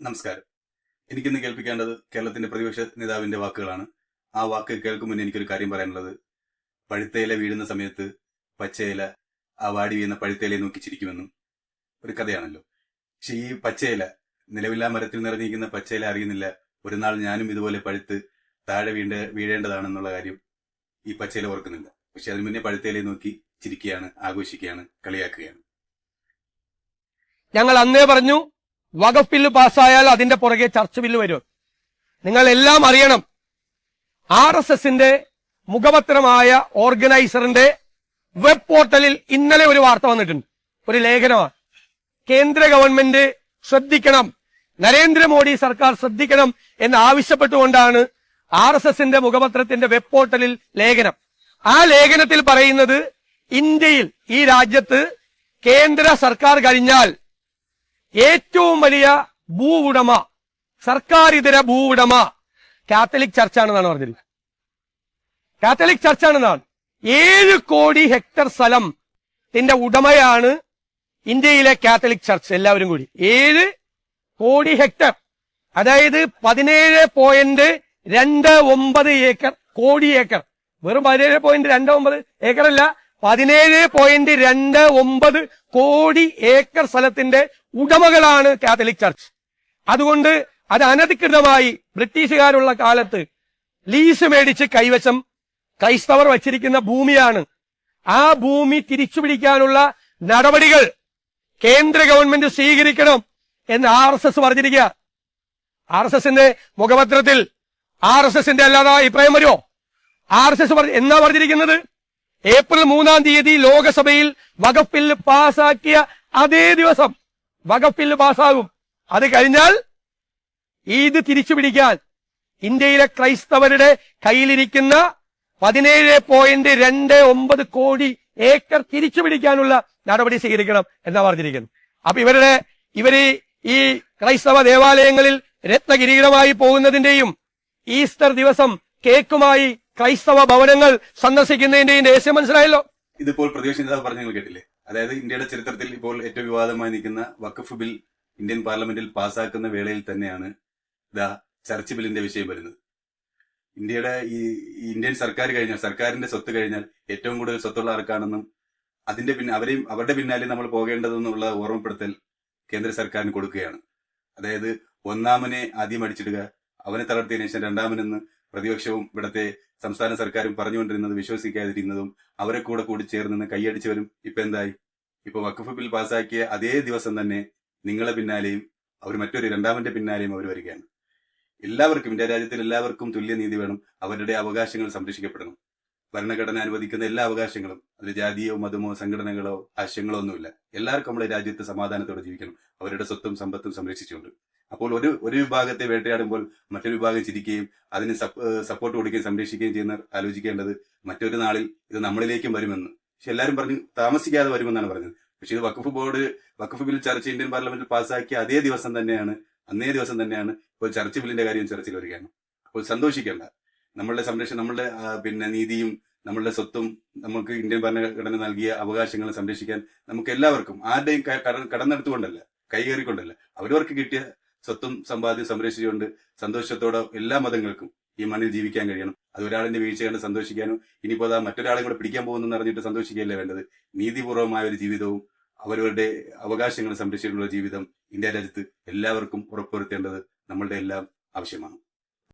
നമസ്കാരം. എനിക്കിന്ന് കേൾപ്പിക്കേണ്ടത് കേരളത്തിന്റെ പ്രതിപക്ഷ നേതാവിന്റെ വാക്കുകളാണ്. ആ വാക്ക് കേൾക്കും മുന്നേ എനിക്കൊരു കാര്യം പറയാനുള്ളത്. പഴുത്തയില വീഴുന്ന സമയത്ത് പച്ചയില ആ വാടി വീഴുന്ന പഴുത്തയിലയെ നോക്കി ചിരിക്കുമെന്നും ഒരു കഥയാണല്ലോ. പക്ഷെ ഈ പച്ചയില നിലവില്ലാ മരത്തിൽ നിറഞ്ഞിരിക്കുന്ന പച്ചയില അറിയുന്നില്ല. ഒരു നാൾ ഞാനും ഇതുപോലെ പഴുത്ത് താഴെ വീണ്ട വീഴേണ്ടതാണെന്നുള്ള കാര്യം ഈ പച്ചയില ഓർക്കുന്നില്ല. പക്ഷെ അതിന് മുന്നേ പഴുത്തയിലയെ നോക്കി ചിരിക്കുകയാണ് ആഘോഷിക്കുകയാണ് കളിയാക്കുകയാണ്. ഞങ്ങൾ അന്നേ പറഞ്ഞു വഖഫ് ബില്ല് പാസ്സായാൽ അതിന്റെ പുറകെ ചർച്ച ബില്ല് വരും. നിങ്ങൾ എല്ലാം അറിയണം. ആർ എസ് എസിന്റെ മുഖപത്രമായ ഓർഗനൈസറിന്റെ വെബ് പോർട്ടലിൽ ഇന്നലെ ഒരു വാർത്ത വന്നിട്ടുണ്ട്. ഒരു ലേഖനമാണ്. കേന്ദ്ര ഗവൺമെന്റ് ശ്രദ്ധിക്കണം. നരേന്ദ്രമോദി സർക്കാർ ശ്രദ്ധിക്കണം എന്ന് ആവശ്യപ്പെട്ടുകൊണ്ടാണ് ആർ എസ് എസിന്റെ മുഖപത്രത്തിന്റെ വെബ് പോർട്ടലിൽ ലേഖനം. ആ ലേഖനത്തിൽ പറയുന്നത് ഇന്ത്യയിൽ ഈ രാജ്യത്ത് കേന്ദ്ര സർക്കാർ കഴിഞ്ഞാൽ ഏറ്റവും വലിയ ഭൂ ഉടമ സർക്കാർ ഭൂ ഉടമ കാത്തലിക് ചർച്ചാണെന്നാണ് പറഞ്ഞത്. കാത്തലിക് ചർച്ചാണെന്നാണ്. ഏഴ് കോടി ഹെക്ടർ സ്ഥലം ത്തിന്റെ ഉടമയാണ് ഇന്ത്യയിലെ കാത്തലിക് ചർച്ച് എല്ലാവരും കൂടി. ഏഴ് കോടി ഹെക്ടർ അതായത് പതിനേഴ് പോയിന്റ് രണ്ട് ഒമ്പത് ഏക്കർ കോടി ഏക്കർ. വെറും പതിനേഴ് പോയിന്റ് രണ്ട് ഒമ്പത് ഏക്കർ അല്ല പതിനേഴ് പോയിന്റ് രണ്ട് ഒമ്പത് കോടി ഏക്കർ സ്ഥലത്തിന്റെ ഉടമകളാണ് കാത്തലിക് ചർച്ച്. അതുകൊണ്ട് അത് അനധികൃതമായി ബ്രിട്ടീഷുകാരുള്ള കാലത്ത് ലീസ് മേടിച്ച് കൈവശം ക്രൈസ്തവർ വച്ചിരിക്കുന്ന ഭൂമിയാണ്. ആ ഭൂമി തിരിച്ചു തിരിച്ചുപിടിക്കാനുള്ള നടപടികൾ കേന്ദ്ര ഗവൺമെന്റ് സ്വീകരിക്കണം എന്ന് ആർ എസ് എസ് പറഞ്ഞിരിക്കുക. ആർ എസ് എസിന്റെ മുഖപത്രത്തിൽ ആർ എസ് എസിന്റെ അല്ലാതെ അഭിപ്രായം വരുമോ? ആർ എസ് എസ് എന്നാ പറഞ്ഞിരിക്കുന്നത്? ഏപ്രിൽ മൂന്നാം തീയതി ലോകസഭയിൽ ബില്ല് പാസാക്കിയ അതേ ദിവസം വകഫിൽ പാസാകും. അത് കഴിഞ്ഞാൽ ഇത് തിരിച്ചുപിടിക്കാൻ ഇന്ത്യയിലെ ക്രൈസ്തവരുടെ കയ്യിലിരിക്കുന്ന പതിനേഴ് പോയിന്റ് രണ്ട് ഒമ്പത് കോടി ഏക്കർ തിരിച്ചുപിടിക്കാനുള്ള നടപടി സ്വീകരിക്കണം എന്നാ പറഞ്ഞിരിക്കുന്നത് അപ്പൊ ഇവരുടെ ഇവർ ഈ ക്രൈസ്തവ ദേവാലയങ്ങളിൽ രത്നകിരീടമായി പോകുന്നതിന്റെയും ഈസ്റ്റർ ദിവസം കേക്കുമായി ക്രൈസ്തവ ഭവനങ്ങൾ സന്ദർശിക്കുന്നതിന്റെയും രഹസ്യം മനസ്സിലായല്ലോ? ഇതിപ്പോൾ പ്രതിപക്ഷ നേതാവ് പറഞ്ഞു നിങ്ങൾ കേട്ടില്ലേ? അതായത് ഇന്ത്യയുടെ ചരിത്രത്തിൽ ഇപ്പോൾ ഏറ്റവും വിവാദമായി നിൽക്കുന്ന വഖഫ് ബിൽ ഇന്ത്യൻ പാർലമെന്റിൽ പാസ്സാക്കുന്ന വേളയിൽ തന്നെയാണ് ഇതാ ചർച്ച് ബില്ലിന്റെ വിഷയം വരുന്നത്. ഇന്ത്യയുടെ ഈ ഇന്ത്യൻ സർക്കാർ കഴിഞ്ഞാൽ സർക്കാരിന്റെ സ്വത്ത് കഴിഞ്ഞാൽ ഏറ്റവും കൂടുതൽ സ്വത്തുള്ള ആർക്കാണെന്നും അതിന്റെ പിന്നെ അവരെയും അവരുടെ പിന്നാലെ നമ്മൾ പോകേണ്ടതെന്നുള്ള ഓർമ്മപ്പെടുത്തൽ കേന്ദ്ര സർക്കാരിന് കൊടുക്കുകയാണ്. അതായത് ഒന്നാമനെ ആദ്യം അടിച്ചിടുക അവനെ തളർത്തിയതിനു ശേഷം രണ്ടാമനെന്ന് പ്രതിപക്ഷവും ഇവിടത്തെ സംസ്ഥാന സർക്കാരും പറഞ്ഞുകൊണ്ടിരുന്നത് വിശ്വസിക്കാതിരുന്നതും അവരെ കൂടെ കൂടി ചേർന്ന് കൈയടിച്ചവരും ഇപ്പൊ എന്തായി? ഇപ്പൊ വഖഫ് ബിൽ പാസാക്കിയ അതേ ദിവസം തന്നെ നിങ്ങളെ പിന്നാലെയും അവർ മറ്റൊരു രണ്ടാമന്റെ പിന്നാലെയും അവർ വരികയാണ്. എല്ലാവർക്കും ഇന്ത്യ രാജ്യത്തിൽ എല്ലാവർക്കും തുല്യനീതി വേണം. അവരുടെ അവകാശങ്ങൾ സംരക്ഷിക്കപ്പെടണം. ഭരണഘടന അനുവദിക്കുന്ന എല്ലാ അവകാശങ്ങളും അതിൽ ജാതിയോ മതമോ സംഘടനകളോ ആശയങ്ങളോ ഒന്നുമില്ല. എല്ലാവർക്കും നമ്മുടെ രാജ്യത്ത് സമാധാനത്തോടെ ജീവിക്കണം. അവരുടെ സ്വത്തും സമ്പത്തും സംരക്ഷിച്ചുകൊണ്ട്. അപ്പോൾ ഒരു ഒരു വിഭാഗത്തെ വേട്ടയാടുമ്പോൾ മറ്റൊരു വിഭാഗം ചിരിക്കുകയും അതിന് സപ്പോർട്ട് കൊടുക്കുകയും സംരക്ഷിക്കുകയും ചെയ്യുന്ന ആലോചിക്കേണ്ടത് മറ്റൊരു നാളിൽ ഇത് നമ്മളിലേക്കും വരുമെന്ന്. പക്ഷെ എല്ലാവരും പറഞ്ഞു താമസിക്കാതെ വരുമെന്നാണ് പറഞ്ഞത്. പക്ഷെ ഇത് വഖഫ് ബോർഡ് വഖഫ് ബിൽ ചർച്ച ഇന്ത്യൻ പാർലമെന്റിൽ പാസ്സാക്കിയ അതേ ദിവസം തന്നെയാണ് അന്നേ ദിവസം തന്നെയാണ് ഇപ്പോൾ ചർച്ച ബില്ലിന്റെ കാര്യം ചർച്ചയിൽ വരികയാണ്. അപ്പോൾ സന്തോഷിക്കേണ്ട. നമ്മളുടെ സംരക്ഷണം നമ്മളുടെ പിന്നെ നീതിയും നമ്മളുടെ സ്വത്തും നമുക്ക് ഇന്ത്യൻ ഭരണഘടന നൽകിയ അവകാശങ്ങളെ സംരക്ഷിക്കാൻ നമുക്ക് എല്ലാവർക്കും ആരുടെയും കടന്നെടുത്തുകൊണ്ടല്ല കൈകേറിക്കൊണ്ടല്ല അവരവർക്ക് കിട്ടിയ സ്വത്തും സമ്പാദ്യം സംരക്ഷിച്ചുകൊണ്ട് സന്തോഷത്തോടെ എല്ലാ മതങ്ങൾക്കും ഈ മണ്ണിൽ ജീവിക്കാൻ കഴിയണം. അത് ഒരാളിന്റെ വീഴ്ച കണ്ട് സന്തോഷിക്കാനും ഇനിയിപ്പോൾ അതാ മറ്റൊരാളെ കൂടെ പിടിക്കാൻ പോകുന്നു അറിഞ്ഞിട്ട് സന്തോഷിക്കുകയല്ലേ വേണ്ടത്? നീതിപൂർവമായ ഒരു ജീവിതവും അവരവരുടെ അവകാശങ്ങൾ സംരക്ഷിച്ചിട്ടുള്ള ജീവിതം ഇന്ത്യ രാജ്യത്ത് എല്ലാവർക്കും ഉറപ്പുവരുത്തേണ്ടത് നമ്മളുടെ എല്ലാം ആവശ്യമാണ്.